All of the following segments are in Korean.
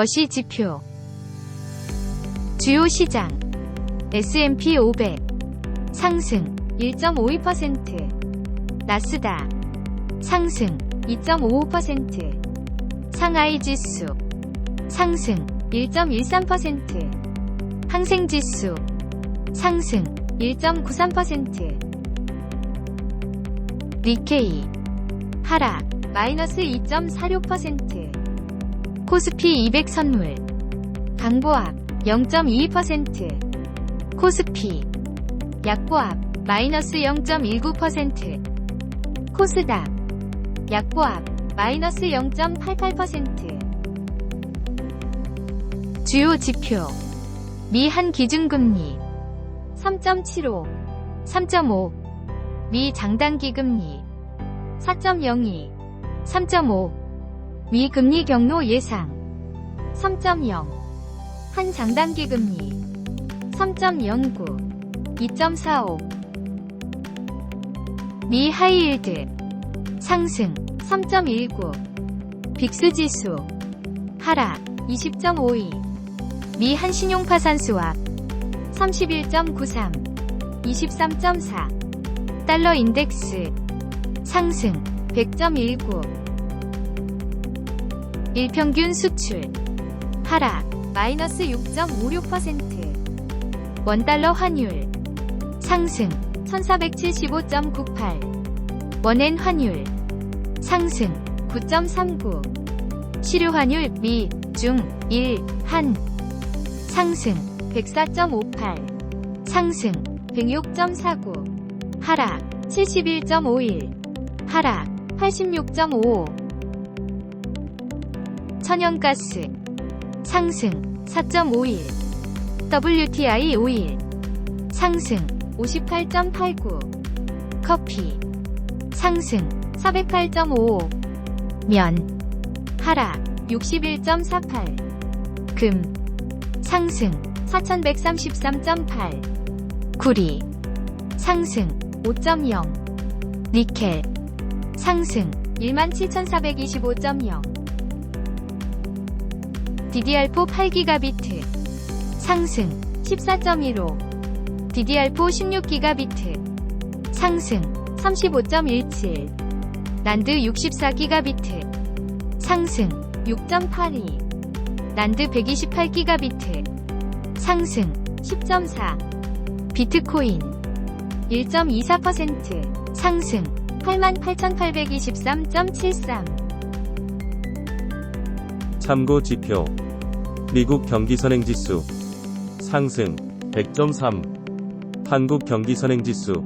거시 지표. 주요 시장. S&P 500 상승 1.52% 나스닥. 상승 2.55% 상하이 지수. 상승 1.13% 항생 지수. 상승 1.93% 니케이. 하락 마이너스 2.46% 코스피 200 선물. 강보합 0.22% 코스피 약보합 마이너스 0.19% 코스닥 약보합 마이너스 0.88% 주요 지표. 미 한 기준금리 3.75 3.5 미 장단기 금리 4.02 3.5 미 금리 경로 예상. 3.0 한 장단기 금리. 3.09 2.45 미 하이힐드. 상승. 3.19 빅스 지수. 하락. 20.52 미 한신용 파산 수합 31.93 23.4 달러 인덱스. 상승. 100.19 일평균 수출. 하락 마이너스 6.56% 원달러 환율. 상승 1475.98 원엔 환율. 상승 9.39 시료 환율 미, 중, 일, 한. 상승 104.58 상승 106.49 하락 71.51 하락 86.55 천연가스 상승 4.51 WTI 오일 상승 58.89 커피 상승 408.55면 하락 61.48금 상승 4133.8 구리 상승 5.0 니켈 상승 17,425.0 DDR4 8기가비트. 상승 14.15 DDR4 16기가비트. 상승 35.17 난드 64기가비트. 상승 6.82 난드 128기가비트. 상승 10.4 비트코인 1.24% 상승 88,823.73 참고 지표. 미국 경기선행지수. 상승 100.3 한국 경기선행지수.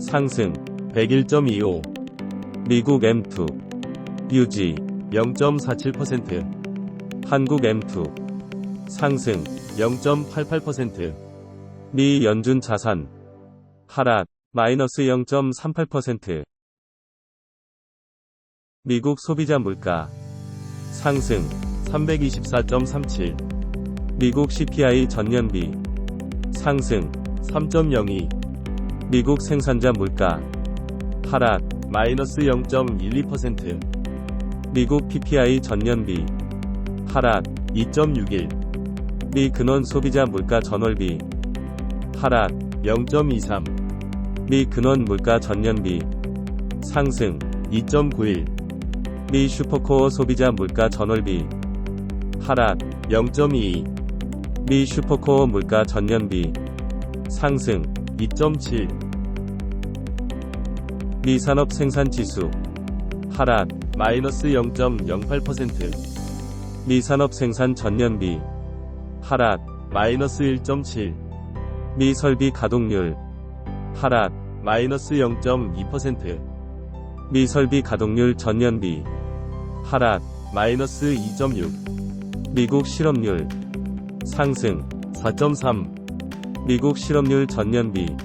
상승 101.25 미국 M2 유지 0.47% 한국 M2 상승 0.88%미 연준 자산. 하락 마이너스 0.38% 미국 소비자 물가 상승 324.37 미국 CPI 전년비 상승 3.02 미국 생산자 물가 하락 마이너스 0.12% 미국 PPI 전년비 하락 2.61 미 근원 소비자 물가 전월비 하락 0.23 미 근원 물가 전년비 상승 2.91 미 슈퍼코어 소비자 물가 전월비. 하락 0.22 미 슈퍼코어 물가 전년비. 상승 2.7 미 산업 생산 지수. 하락 마이너스 0.08%미 산업 생산 전년비. 하락 마이너스 1.7 미 설비 가동률. 하락 마이너스 0.2% 미 설비 가동률 전년비 하락 마이너스 2.6 미국 실업률 상승 4.3 미국 실업률 전년비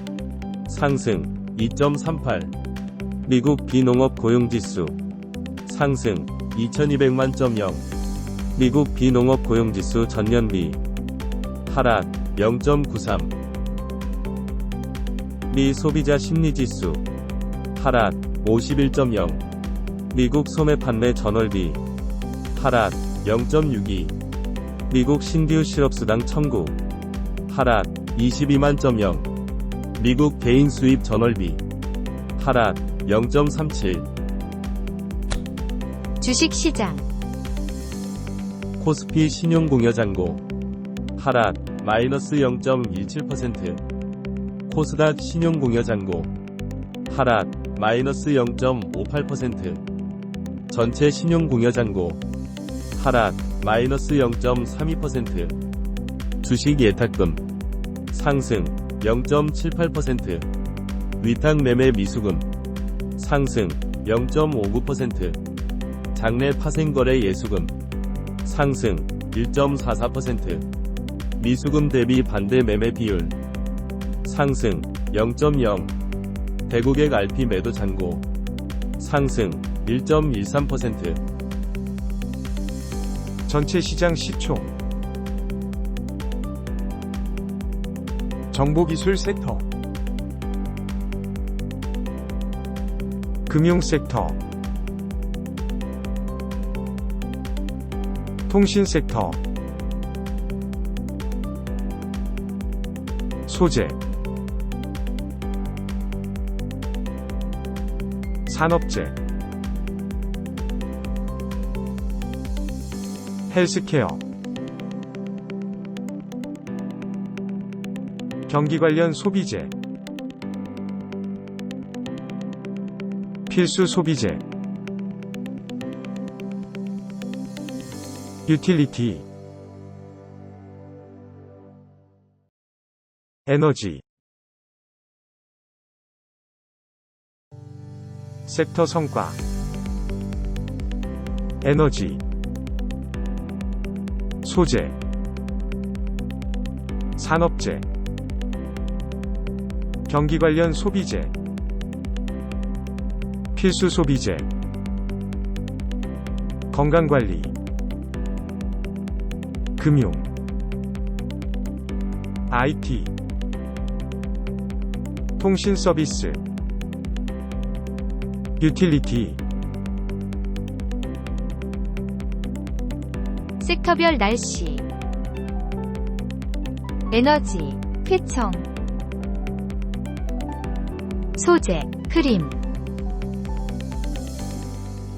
상승 2.38 미국 비농업 고용지수 상승 2200만.0 미국 비농업 고용지수 전년비 하락 0.93 미 소비자 심리지수 하락 51.0 미국 소매 판매 전월비 하락 0.62 미국 신규 실업수당 청구. 하락 22만.0. 미국 개인 수입 전월비. 하락 0.37. 주식시장, 코스피 신용공여잔고. 하락 마이너스 0.17%. 코스닥 신용공여잔고. 하락 마이너스 0.58%. 전체 신용공여잔고. 하락 마이너스 0.32%. 주식 예탁금 상승 0.78%. 위탁 매매 미수금 상승 0.59%. 장내 파생거래 예수금 상승 1.44%. 미수금 대비 반대 매매 비율 상승 0.0. 대국액 RP 매도 잔고. 상승 1.13%. 전체 시장 시총. 정보기술 섹터. 금융 섹터. 통신 섹터. 소재 산업재 헬스케어 경기 관련 소비재 필수 소비재 유틸리티 에너지 섹터 성과 에너지 소재 산업재 경기 관련 소비재 필수 소비재 건강관리 금융 IT 통신 서비스 유틸리티. 섹터별 날씨, 에너지, 쾌청, 소재, 크림,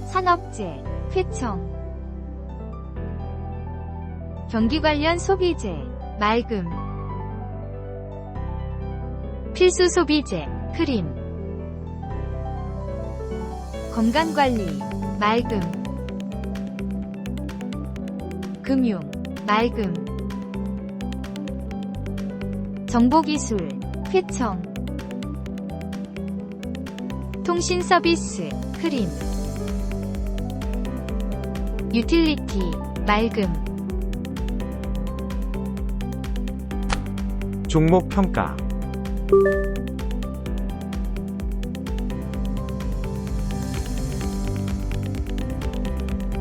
산업재, 쾌청, 경기 관련 소비재, 맑음, 필수 소비재, 크림, 건강관리, 맑음, 금융, 맑음, 정보기술, 쾌청, 통신 서비스, 크림, 유틸리티, 맑음, 종목 평가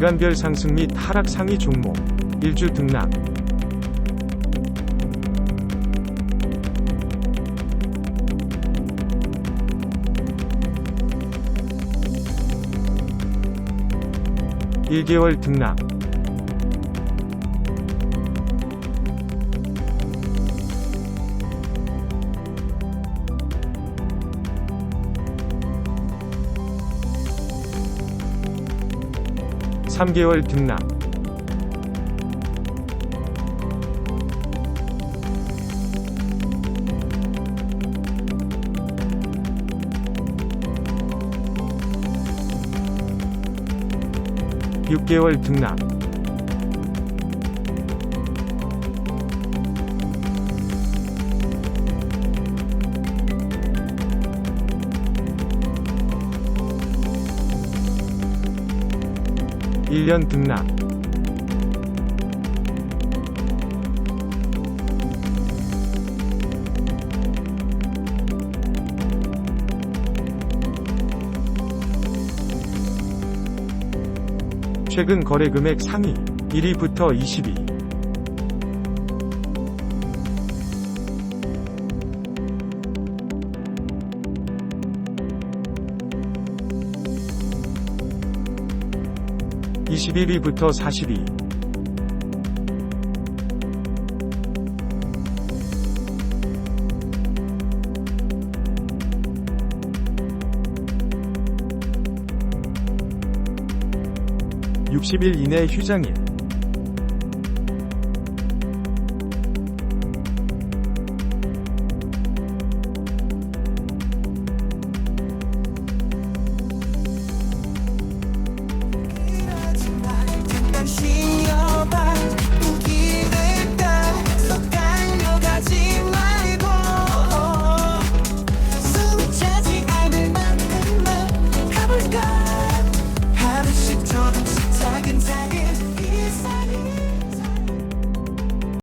기간별 상승 및 하락 상위 종목 1주 등락. 일개월 등락 삼개월 등락 육개월 등락 1년 등락. 최근 거래 금액 상위 1위부터 20위. (21위부터 40위) (60일) 이내 휴장일